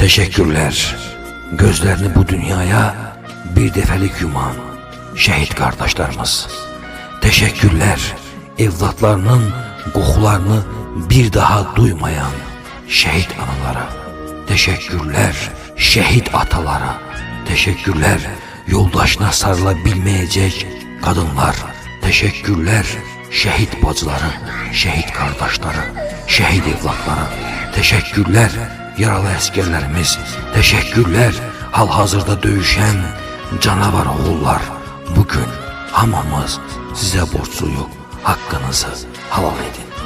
Teşekkürler. Gözlerini bu dünyaya bir defelik yuman şehit kardeşlerimiz. Teşekkürler. Evlatlarının kokularını bir daha duymayan şehit analara. Teşekkürler şehit atalara. Teşekkürler yoldaşına sarılabilmeyecek kadınlar. Teşekkürler şehit bacıları, şehit kardeşleri, şehit evlatları. Teşekkürler yaralı askerlerimiz. Teşekkürler hal-hazırda döyüşen canavar oğullar. Bugün hamımız size borçluyuk. Hakkınızı halal edin.